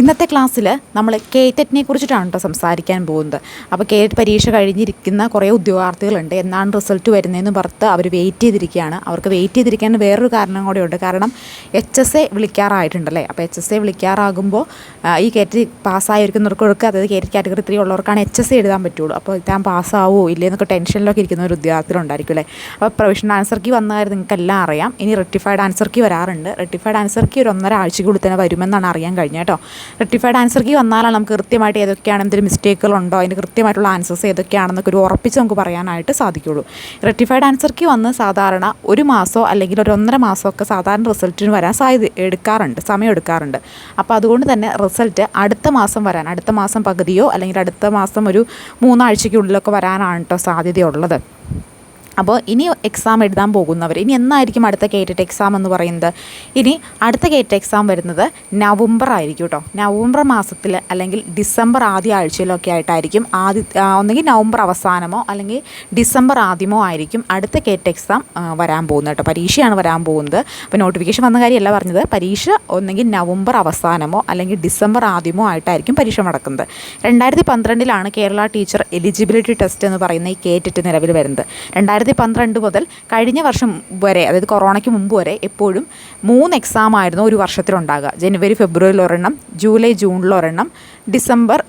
ഇന്നത്തെ ക്ലാസ്സിൽ നമ്മൾ കേറ്ററ്റിനെ കുറിച്ചിട്ടാണ് കേട്ടോ സംസാരിക്കാൻ പോകുന്നത്. അപ്പോൾ കേറ്റ് പരീക്ഷ കഴിഞ്ഞിരിക്കുന്ന കുറേ ഉദ്യോഗാർത്ഥികളുണ്ട്. എന്നാണ് റിസൾട്ട് വരുന്നതെന്ന് പറഞ്ഞ് അവർ വെയിറ്റ് ചെയ്തിരിക്കുകയാണ്. അവർക്ക് വെയിറ്റ് ചെയ്തിരിക്കാൻ വേറൊരു കാരണം കൂടെയുണ്ട് കാരണം എച്ച് എസ് എ വിളിക്കാറായിട്ടുണ്ടല്ലേ? അപ്പോൾ എച്ച് എസ് എ വിളിക്കാറാകുമ്പോൾ ഈ കേറ്റ് പാസ്സായിരിക്കുന്നവർക്കൊക്കെ അതായത് കേറ്റ് കാറ്റഗറി ത്രീ ഉള്ളവർക്കാണ് എച്ച് എസ് എ എഴുതാൻ പറ്റുള്ളൂ. അപ്പോൾ താൻ പാസ്സാവോ ഇല്ലേ എന്നൊക്കെ ടെൻഷനിലൊക്കെ ഇരിക്കുന്ന ഒരു ഉദ്യോഗാർത്ഥികളുണ്ടായിരിക്കും അല്ലേ? അപ്പോൾ പ്രൊവിഷണൽ ആൻസർ കീ വന്ന കാര്യം നിങ്ങൾക്ക് എല്ലാം അറിയാം. ഇനി റെട്ടിഫൈഡ് ആൻസർ കീ വരാറുണ്ട്. റെട്ടിഫൈഡ് ആൻസർ കീ ഒരു ഒന്നര ആഴ്ചക്കുള്ളിൽ തന്നെ വരുമെന്നാണ് അറിയാൻ കഴിഞ്ഞത് കേട്ടോ. റെക്ടിഫൈഡ് ആൻസർ കീ വന്നാലാണ് നമുക്ക് കൃത്യമായിട്ട് ഏതൊക്കെയാണ് എന്തെങ്കിലും മിസ്റ്റേക്കുകളുണ്ടോ അതിന് കൃത്യമായിട്ടുള്ള ആൻസേഴ്സ് ഏതൊക്കെയാണെന്നൊക്കെ ഒരു ഉറപ്പിച്ച് നമുക്ക് പറയാനായിട്ട് സാധിക്കുള്ളൂ. റെക്ടിഫൈഡ് ആൻസർ കീ വന്ന് സാധാരണ ഒരു മാസമോ അല്ലെങ്കിൽ ഒരു ഒന്നര മാസമൊക്കെ സാധാരണ റിസൾട്ടിന് വരാൻ സാധ്യത എടുക്കാറുണ്ട് സമയം എടുക്കാറുണ്ട്. അപ്പോൾ അതുകൊണ്ട് തന്നെ റിസൾട്ട് അടുത്ത മാസം വരാൻ അടുത്ത മാസം പകുതിയോ അല്ലെങ്കിൽ അടുത്ത മാസം ഒരു മൂന്നാഴ്ചയ്ക്കുള്ളിലൊക്കെ വരാനാണ് കേട്ടോ സാധ്യതയുള്ളത്. അപ്പോൾ ഇനി എക്സാം എഴുതാൻ പോകുന്നവർ ഇനി എന്നായിരിക്കും അടുത്ത കേറ്ററ്റ് എക്സാം എന്ന് പറയുന്നത്? ഇനി അടുത്ത കേറ്റ എക്സാം വരുന്നത് നവംബർ ആയിരിക്കും കേട്ടോ. നവംബർ മാസത്തിൽ അല്ലെങ്കിൽ ഡിസംബർ ആദ്യ ആഴ്ചയിലൊക്കെ ആയിട്ടായിരിക്കും ആദ്യ ഒന്നെങ്കിൽ നവംബർ അവസാനമോ അല്ലെങ്കിൽ ഡിസംബർ ആദ്യമോ ആയിരിക്കും അടുത്ത കേറ്റ എക്സാം വരാൻ പോകുന്നത് കേട്ടോ. പരീക്ഷയാണ് വരാൻ പോകുന്നത്. അപ്പോൾ നോട്ടിഫിക്കേഷൻ വന്ന കാര്യമല്ല പറഞ്ഞത്. പരീക്ഷ ഒന്നെങ്കിൽ നവംബർ അവസാനമോ അല്ലെങ്കിൽ ഡിസംബർ ആദ്യമോ ആയിട്ടായിരിക്കും പരീക്ഷ നടക്കുന്നത്. രണ്ടായിരത്തി പന്ത്രണ്ടിലാണ് കേരള ടീച്ചർ എലിജിബിലിറ്റി ടെസ്റ്റ് എന്ന് പറയുന്ന ഈ കേറ്റിട്ട് നിലവിൽ വരുന്നത്. രണ്ടായിരത്തി പന്ത്രണ്ട് മുതൽ കഴിഞ്ഞ വർഷം വരെ അതായത് കൊറോണയ്ക്ക് മുമ്പ് വരെ എപ്പോഴും മൂന്ന് എക്സാം ആയിരുന്നു ഒരു വർഷത്തിലുണ്ടാകുക. ജനുവരി ഫെബ്രുവരിയിൽ ഒരെണ്ണം ജൂലൈ ജൂണിൽ ഒരെണ്ണം ഡിസംബർ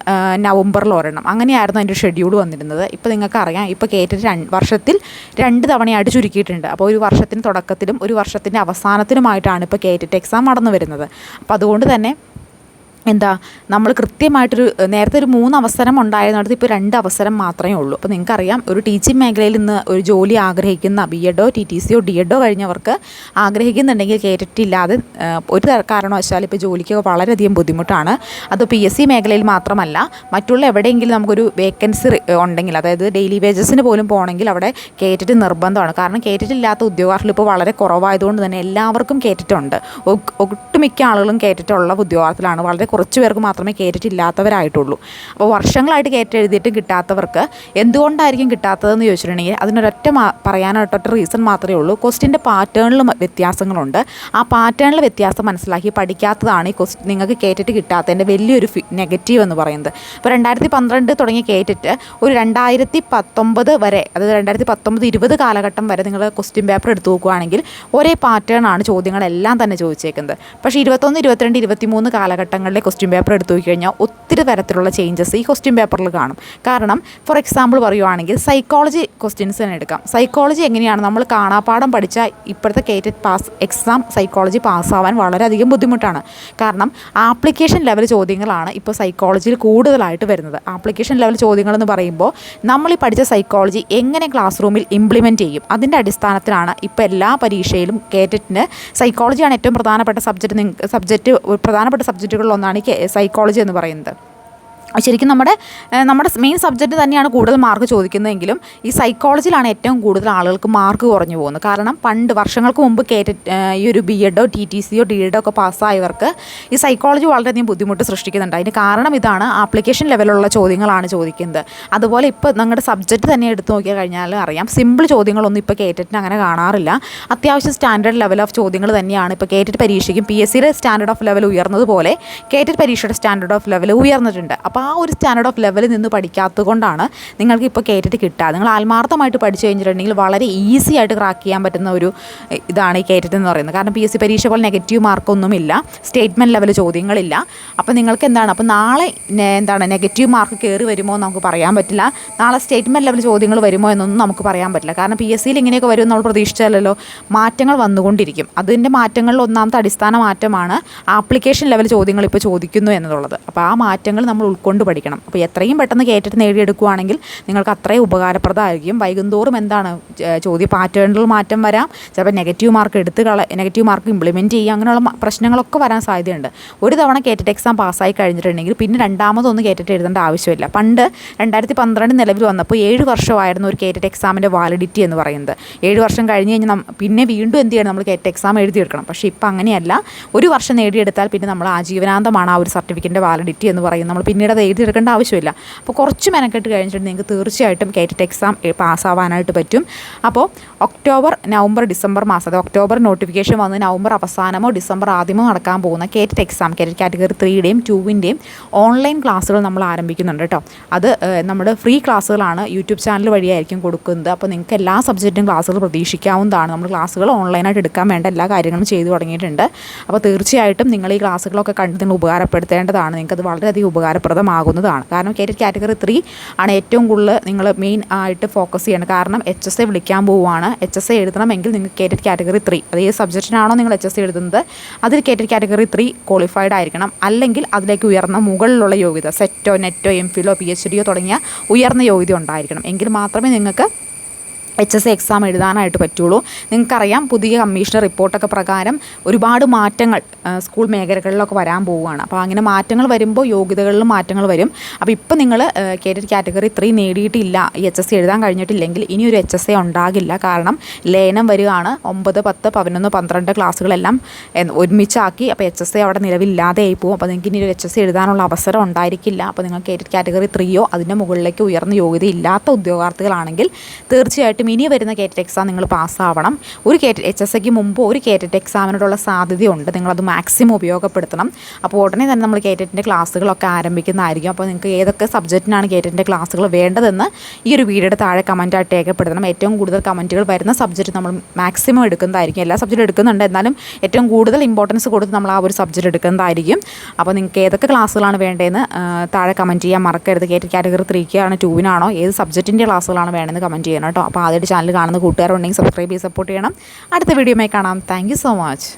നവംബറിൽ ഒരെണ്ണം. അങ്ങനെയായിരുന്നു അതിന്റെ ഷെഡ്യൂൾ വന്നിരുന്നത്. ഇപ്പോൾ നിങ്ങൾക്ക് അറിയാം ഇപ്പോൾ കയറ്റിട്ട് രണ്ട് വർഷത്തിൽ രണ്ട് തവണയായിട്ട് ചുരുക്കിയിട്ടുണ്ട്. അപ്പോൾ ഒരു വർഷത്തിന് തുടക്കത്തിലും ഒരു വർഷത്തിന്റെ അവസാനത്തിലുമായിട്ടാണ് ഇപ്പോൾ കയറ്റിട്ട് എക്സാം നടന്നു വരുന്നത്. അപ്പോൾ അതുകൊണ്ട് തന്നെ എന്താ നമ്മൾ കൃത്യമായിട്ടൊരു നേരത്തെ ഒരു മൂന്ന് അവസരം ഉണ്ടായിരുന്നിടത്ത് ഇപ്പോൾ രണ്ട് അവസരം മാത്രമേ ഉള്ളൂ. അപ്പോൾ നിങ്ങൾക്കറിയാം ഒരു ടീച്ചിങ് മേഖലയിൽ നിന്ന് ഒരു ജോലി ആഗ്രഹിക്കുന്ന ബി എഡോ ടി ടി സിയോ ഡി എഡോ കഴിഞ്ഞവർക്ക് ആഗ്രഹിക്കുന്നുണ്ടെങ്കിൽ കയറ്റിട്ടില്ലാതെ ഒരു കാരണവശാലും ഇപ്പോൾ ജോലിക്ക് വളരെയധികം ബുദ്ധിമുട്ടാണ്. അത് പി എസ് സി മേഖലയിൽ മാത്രമല്ല മറ്റുള്ള എവിടെയെങ്കിലും നമുക്കൊരു വേക്കൻസി ഉണ്ടെങ്കിൽ അതായത് ഡെയിലി വേജസിന് പോലും പോകണമെങ്കിൽ അവിടെ കയറ്റിട്ട് നിർബന്ധമാണ്. കാരണം കയറ്റിട്ടില്ലാത്ത ഉദ്യോഗാർത്ഥികൾ ഇപ്പോൾ വളരെ കുറവായതുകൊണ്ട് തന്നെ എല്ലാവർക്കും കയറ്റിട്ടുണ്ട് ഒട്ടുമിക്ക ആളുകളും കയറ്റിട്ടുള്ള ഉദ്യോഗാർത്ഥികളാണ്. വളരെ കുറച്ച് പേർക്ക് മാത്രമേ കേറ്റിട്ട് ഇല്ലാത്തവരായിട്ടുള്ളൂ അപ്പോൾ വർഷങ്ങളായിട്ട് കേറ്റ് എഴുതിയിട്ട് കിട്ടാത്തവർക്ക് എന്തുകൊണ്ടായിരിക്കും കിട്ടാത്തതെന്ന് ചോദിച്ചിട്ടുണ്ടെങ്കിൽ അതിനൊരൊറ്റ പറയാനായിട്ടൊറ്റ റീസൺ മാത്രമേ ഉള്ളൂ. ക്വസ്റ്റിന്റെ പാറ്റേണിലും വ്യത്യാസങ്ങളുണ്ട്. ആ പാറ്റേണിൽ വ്യത്യാസം മനസ്സിലാക്കി പഠിക്കാത്തതാണ് ഈ ക്വസ്റ്റ് നിങ്ങൾക്ക് കേറ്റിട്ട് കിട്ടാത്തതിന്റെ വലിയൊരു നെഗറ്റീവ് എന്ന് പറയുന്നത്. അപ്പോൾ രണ്ടായിരത്തി പന്ത്രണ്ട് തുടങ്ങിയ കേറ്റിട്ട് ഒരു രണ്ടായിരത്തി പത്തൊമ്പത് വരെ അതായത് രണ്ടായിരത്തി പത്തൊമ്പത് ഇരുപത് കാലഘട്ടം വരെ നിങ്ങൾ ക്വസ്റ്റ്യൻ പേപ്പർ എടുത്തു നോക്കുകയാണെങ്കിൽ ഒരേ പാറ്റേൺ ആണ് ചോദ്യങ്ങളെല്ലാം തന്നെ ചോദിച്ചേക്കുന്നത്. പക്ഷേ ഇരുപത്തൊന്ന് ഇരുപത്തിരണ്ട് ഇരുപത്തിമൂന്ന് കാലഘട്ടങ്ങളിലെ ക്വസ്റ്റ്യൻ പേപ്പർ എടുത്തു നോക്കിക്കഴിഞ്ഞാൽ ഒത്തിരി തരത്തിലുള്ള ചേഞ്ചസ് ഈ ക്വസ്റ്റ്യൻ പേപ്പറിൽ കാണും. കാരണം ഫോർ എക്സാമ്പിൾ പറയുവാണെങ്കിൽ സൈക്കോളജി ക്വസ്റ്റ്യൻസ് തന്നെ എടുക്കാം. സൈക്കോളജി എങ്ങനെയാണ് നമ്മൾ കാണാപ്പാഠം പഠിച്ച ഇപ്പോഴത്തെ കേറ്റഡ് പാസ് എക്സാം സൈക്കോളജി പാസ്സാവാൻ വളരെയധികം ബുദ്ധിമുട്ടാണ്. കാരണം ആപ്ലിക്കേഷൻ ലെവൽ ചോദ്യങ്ങളാണ് ഇപ്പോൾ സൈക്കോളജിയിൽ കൂടുതലായിട്ട് വരുന്നത്. ആപ്ലിക്കേഷൻ ലെവൽ ചോദ്യങ്ങൾ എന്ന് പറയുമ്പോൾ നമ്മൾ ഈ പഠിച്ച സൈക്കോളജി എങ്ങനെ ക്ലാസ് റൂമിൽ ഇംപ്ലിമെന്റ് ചെയ്യും? അതിന്റെ അടിസ്ഥാനത്തിലാണ് ഇപ്പോൾ എല്ലാ പരീക്ഷയിലും കേറ്ററ്റിന് സൈക്കോളജിയാണ് ഏറ്റവും പ്രധാനപ്പെട്ട സബ്ജക്റ്റ് സബ്ജക്റ്റ് പ്രധാനപ്പെട്ട സബ്ജക്റ്റുകളിലൊന്നാണ് ഈ സൈക്കോളജി എന്ന് പറയുന്നത്. ശരിക്കും നമ്മുടെ നമ്മുടെ മെയിൻ സബ്ജക്റ്റ് തന്നെയാണ് കൂടുതൽ മാർക്ക് ചോദിക്കുന്നതെങ്കിലും ഈ സൈക്കോളജിയിലാണ് ഏറ്റവും കൂടുതൽ ആളുകൾക്ക് മാർക്ക് കുറഞ്ഞു പോകുന്നത്. കാരണം പണ്ട് വർഷങ്ങൾക്ക് മുമ്പ് കേറ്റ് ഈ ഒരു ബി എഡോ ടി ടി സിയോ ഡി എഡോ ഒക്കെ പാസ്സായവർക്ക് ഈ സൈക്കോളജി വളരെയധികം ബുദ്ധിമുട്ട് സൃഷ്ടിക്കുന്നുണ്ട്. അതിന് കാരണം ഇതാണ് ആപ്ലിക്കേഷൻ ലെവലുള്ള ചോദ്യങ്ങളാണ് ചോദിക്കുന്നത്. അതുപോലെ ഇപ്പോൾ നിങ്ങളുടെ സബ്ജക്റ്റ് തന്നെ എടുത്തു നോക്കിയാൽ കഴിഞ്ഞാൽ അറിയാം. സിമ്പിൾ ചോദ്യങ്ങളൊന്നും ഇപ്പോൾ കേറ്ററ്റിന് അങ്ങനെ കാണാറില്ല. അത്യാവശ്യം സ്റ്റാൻഡേർഡ് ലെവൽ ഓഫ് ചോദ്യങ്ങൾ തന്നെയാണ് ഇപ്പോൾ കേറ്ററ്റ് പരീക്ഷയ്ക്കും പി എസ് സിയുടെ സ്റ്റാൻഡേർഡ് ഓഫ് ലെവൽ ഉയർന്നതുപോലെ കേറ്ററ്റ് പരീക്ഷയുടെ സ്റ്റാൻഡേർഡ് ഓഫ് ലെവൽ ഉയർന്നിട്ടുണ്ട്. അപ്പോൾ ആ ഒരു സ്റ്റാൻഡേർഡ് ഓഫ് ലെവലിൽ നിന്ന് പഠിക്കാത്തത് കൊണ്ടാണ് നിങ്ങൾക്ക് ഇപ്പോൾ കയറ്റിട്ട് കിട്ടുക. നിങ്ങൾ ആത്മാർത്ഥമായിട്ട് പഠിച്ചു കഴിഞ്ഞിട്ടുണ്ടെങ്കിൽ വളരെ ഈസി ആയിട്ട് ക്രാക്ക് ചെയ്യാൻ പറ്റുന്ന ഒരു ഇതാണ് ഈ കയറ്റിട്ട് എന്ന് പറയുന്നത്. കാരണം പി എസ് സി പരീക്ഷ പോലെ നെഗറ്റീവ് മാർക്കൊന്നുമില്ല സ്റ്റേറ്റ്മെന്റ് ലെവൽ ചോദ്യങ്ങളില്ല. അപ്പോൾ നിങ്ങൾക്ക് എന്താണ്? അപ്പോൾ നാളെ എന്താണ്? നെഗറ്റീവ് മാർക്ക് കയറി വരുമോ എന്ന് നമുക്ക് പറയാൻ പറ്റില്ല. നാളെ സ്റ്റേറ്റ്മെന്റ് ലെവൽ ചോദ്യങ്ങൾ വരുമോ എന്നൊന്നും നമുക്ക് പറയാൻ പറ്റില്ല. കാരണം പി എസ് സിയിൽ ഇങ്ങനെയൊക്കെ വരും നമ്മൾ പ്രതീക്ഷിച്ചാലല്ലോ മാറ്റങ്ങൾ വന്നുകൊണ്ടിരിക്കും. അതിന്റെ മാറ്റങ്ങളിൽ ഒന്നാമത്തെ അടിസ്ഥാന മാറ്റമാണ് ആപ്ലിക്കേഷൻ ലെവൽ ചോദ്യങ്ങൾ ഇപ്പോൾ ചോദിക്കുന്നു എന്നുള്ളത്. അപ്പോൾ ആ മാറ്റങ്ങൾ നമ്മൾ ഉൾക്കൊണ്ട് പഠിക്കണം. അപ്പോൾ എത്രയും പെട്ടെന്ന് കയറ്റിട്ട് നേടിയെടുക്കുകയാണെങ്കിൽ നിങ്ങൾക്ക് അത്രയും ഉപകാരപ്രദമായിരിക്കും. വൈകുന്തോറും എന്താണ് ചോദ്യ പാറ്റേണിൽ മാറ്റം വരാം. ചിലപ്പോൾ നെഗറ്റീവ് മാർക്ക് എടുത്ത് കള നെഗറ്റീവ് മാർക്ക് ഇംപ്ലിമെന്റ് ചെയ്യുക അങ്ങനെയുള്ള പ്രശ്നങ്ങളൊക്കെ വരാൻ സാധ്യതയുണ്ട്. ഒരു തവണ കേറ്റിട്ട് എക്സാം പാസ്സായി കഴിഞ്ഞിട്ടുണ്ടെങ്കിൽ പിന്നെ രണ്ടാമതൊന്നും കേറ്റിട്ട് എഴുതേണ്ട ആവശ്യമില്ല. പണ്ട് രണ്ടായിരത്തി പന്ത്രണ്ട് നിലവിൽ വന്നപ്പോൾ ഏഴ് വർഷമായിരുന്നു ഒരു കേട്ടിട്ട് എക്സാമിന്റെ വാലിഡിറ്റി എന്ന് പറയുന്നത്. ഏഴ് വർഷം കഴിഞ്ഞ് കഴിഞ്ഞാൽ പിന്നെ വീണ്ടും എന്ത് ചെയ്യണം? നമ്മൾ കേട്ട് എക്സാം എഴുതിയെടുക്കണം പക്ഷേ ഇപ്പം അങ്ങനെയല്ല. ഒരു വർഷം നേടിയെടുത്താൽ പിന്നെ നമ്മൾ ആജീവനാന്തമാണ് ആ ഒരു സർട്ടിഫിക്കറ്റിന്റെ വാലിഡിറ്റി എന്ന് പറയുന്നത്. നമ്മൾ പിന്നീട് അത് എഴുതിയെടുക്കേണ്ട ആവശ്യമില്ല. അപ്പോൾ കുറച്ച് മെനക്കെട്ട് കഴിഞ്ഞിട്ട് നിങ്ങൾക്ക് തീർച്ചയായിട്ടും കേറ്റിട്ട് എക്സാം പാസ്സാവാനായിട്ട് പറ്റും. അപ്പോൾ ഒക്ടോബർ നവംബർ ഡിസംബർ മാസം അത് ഒക്ടോബർ നോട്ടിഫിക്കേഷൻ വന്ന് നവംബർ അവസാനമോ ഡിസംബർ ആദ്യമോ നടക്കാൻ പോകുന്ന കേറ്റിട്ട് എക്സാം കേറ്ററ്റ് കാറ്റഗറി ത്രീയുടെയും ടൂവിന്റെയും ഓൺലൈൻ ക്ലാസ്സുകൾ നമ്മൾ ആരംഭിക്കുന്നുണ്ട് കേട്ടോ. അത് നമ്മുടെ ഫ്രീ ക്ലാസ്സുകളാണ് യൂട്യൂബ് ചാനൽ വഴിയായിരിക്കും കൊടുക്കുന്നത്. അപ്പോൾ നിങ്ങൾക്ക് എല്ലാ സബ്ജക്റ്റും ക്ലാസ്സുകൾ പ്രതീക്ഷിക്കാവുന്നതാണ്. നമ്മൾ ക്ലാസ്സുകൾ ഓൺലൈനായിട്ട് എടുക്കാൻ വേണ്ട എല്ലാ കാര്യങ്ങളും ചെയ്തു തുടങ്ങിയിട്ടുണ്ട്. അപ്പോൾ തീർച്ചയായിട്ടും നിങ്ങൾ ഈ ക്ലാസ്സുകളൊക്കെ കണ്ട് നിങ്ങൾ ഉപകാരപ്പെടുത്തേണ്ടതാണ്. നിങ്ങൾക്കത് വളരെയധികം ഉപകാരപ്രദമാകുന്നതാണ് കാരണം കേറ്ററ്റ് കാറ്റഗറി ത്രീ ആണ് ഏറ്റവും കൂടുതൽ നിങ്ങൾ മെയിൻ ആയിട്ട് ഫോക്കസ് ചെയ്യണം കാരണം എച്ച് എസ് എ വിളിക്കാൻ പോവുകയാണ്. എച്ച് എസ് എ എഴുതണമെങ്കിൽ നിങ്ങൾക്ക് കേറ്ററ്റ് കാറ്റഗറി ത്രീ അത് ഏത് സബ്ജക്റ്റിനാണോ നിങ്ങൾ എച്ച് എസ് എ എഴുതുന്നത് അതിൽ കേറ്ററ്റ് കാറ്റഗറി ത്രീ ക്വാളിഫൈഡ് ആയിരിക്കണം. അല്ലെങ്കിൽ അതിലേക്ക് ഉയർന്ന മുകളിലുള്ള യോഗ്യത സെറ്റോ നെറ്റോ എം ഫിലോ പി എച്ച് ഡിയോ തുടങ്ങിയ ഉയർന്ന യോഗ്യത ഉണ്ടായിരിക്കണം. എങ്കിൽ മാത്രമേ നിങ്ങൾക്ക് എച്ച് എസ് എക്സാം എഴുതാനായിട്ട് പറ്റുള്ളൂ. നിങ്ങൾക്കറിയാം പുതിയ കമ്മീഷണർ റിപ്പോർട്ടൊക്കെ പ്രകാരം ഒരുപാട് മാറ്റങ്ങൾ സ്കൂൾ മേഖലകളിലൊക്കെ വരാൻ പോവുകയാണ്. അപ്പോൾ അങ്ങനെ മാറ്റങ്ങൾ വരുമ്പോൾ യോഗ്യതകളിലും മാറ്റങ്ങൾ വരും. അപ്പോൾ ഇപ്പോൾ നിങ്ങൾ കേറ്റഡ് കാറ്റഗറി ത്രീ നേടിയിട്ടില്ല ഈ എച്ച് എസ് സി എഴുതാൻ കഴിഞ്ഞിട്ടില്ലെങ്കിൽ ഇനി ഒരു എച്ച് എസ് എ ഉണ്ടാകില്ല. കാരണം ലയനം വരികയാണ്. ഒമ്പത് പത്ത് പതിനൊന്ന് പന്ത്രണ്ട് ക്ലാസ്സുകളെല്ലാം ഒരുമിച്ചാക്കി. അപ്പോൾ എച്ച് എസ് എ അവിടെ നിലവില്ലാതെയായി പോകും. അപ്പോൾ നിങ്ങൾക്ക് ഇനി ഒരു എച്ച് എസ് എഴുതാനുള്ള അവസരം ഉണ്ടായിരിക്കില്ല. അപ്പോൾ നിങ്ങൾ കേറ്റഡ് കാറ്റഗറി ത്രീയോ അതിന്റെ മുകളിലേക്ക് ഉയർന്ന യോഗ്യത ഇല്ലാത്ത ഉദ്യോഗാർത്ഥികളാണെങ്കിൽ തീർച്ചയായിട്ടും ഇനി വരുന്ന കേറ്റഡ് എക്സാം നിങ്ങൾ പാസ്സാവണം. ഒരു കേറ്റ എച്ച് എസ് എക്ക് മുമ്പ് ഒരു കേറ്റഡ് എക്സാമിനോടുള്ള സാധ്യതയുണ്ട്. നിങ്ങളത് മാക്സിമം ഉപയോഗപ്പെടുത്തണം. അപ്പോൾ ഉടനെ തന്നെ നമ്മൾ കേറ്റഡിന്റെ ക്ലാസ്സുകളൊക്കെ ആരംഭിക്കുന്നതായിരിക്കും. അപ്പോൾ നിങ്ങൾക്ക് ഏതൊക്കെ സബ്ജക്റ്റിനാണ് കേറ്റഡിന്റെ ക്ലാസ്സുകൾ വേണ്ടതെന്ന് ഈ ഒരു വീഡിയോയുടെ താഴെ കമന്റായിട്ട് രേഖപ്പെടുത്തണം. ഏറ്റവും കൂടുതൽ കമന്റുകൾ വരുന്ന സബ്ജക്റ്റ് നമ്മൾ മാക്സിമം എടുക്കുന്നതായിരിക്കും. എല്ലാ സബ്ജക്റ്റും എടുക്കുന്നുണ്ട്. എന്നാലും ഏറ്റവും കൂടുതൽ ഇമ്പോർട്ടൻസ് കൊടുത്ത് നമ്മൾ ആ ഒരു സബ്ജക്റ്റ് എടുക്കുന്നതായിരിക്കും. അപ്പോൾ നിങ്ങൾക്ക് ഏതൊക്കെ ക്ലാസ്സുകളാണ് വേണ്ടതെന്ന് താഴെ കമന്റ് ചെയ്യാൻ മറക്കരുത്. കേറ്റ് കാറ്റഗറി ത്രീക്കാണ് ടൂവിനാണോ ഏത് സബ്ജക്റ്റിന്റെ ക്ലാസ്സുകളാണ് വേണ്ടതെന്ന് കമന്റ് ചെയ്യണം കേട്ടോ. അപ്പോൾ ആദ്യമായിട്ട് ചാനൽ കാണുന്ന കൂട്ടുകാരുണ്ടെങ്കിൽ സബ്സ്ക്രൈബ് ചെയ്ത് സപ്പോർട്ട് ചെയ്യണം. അടുത്ത വീഡിയോയുമായി കാണാം. Thank so much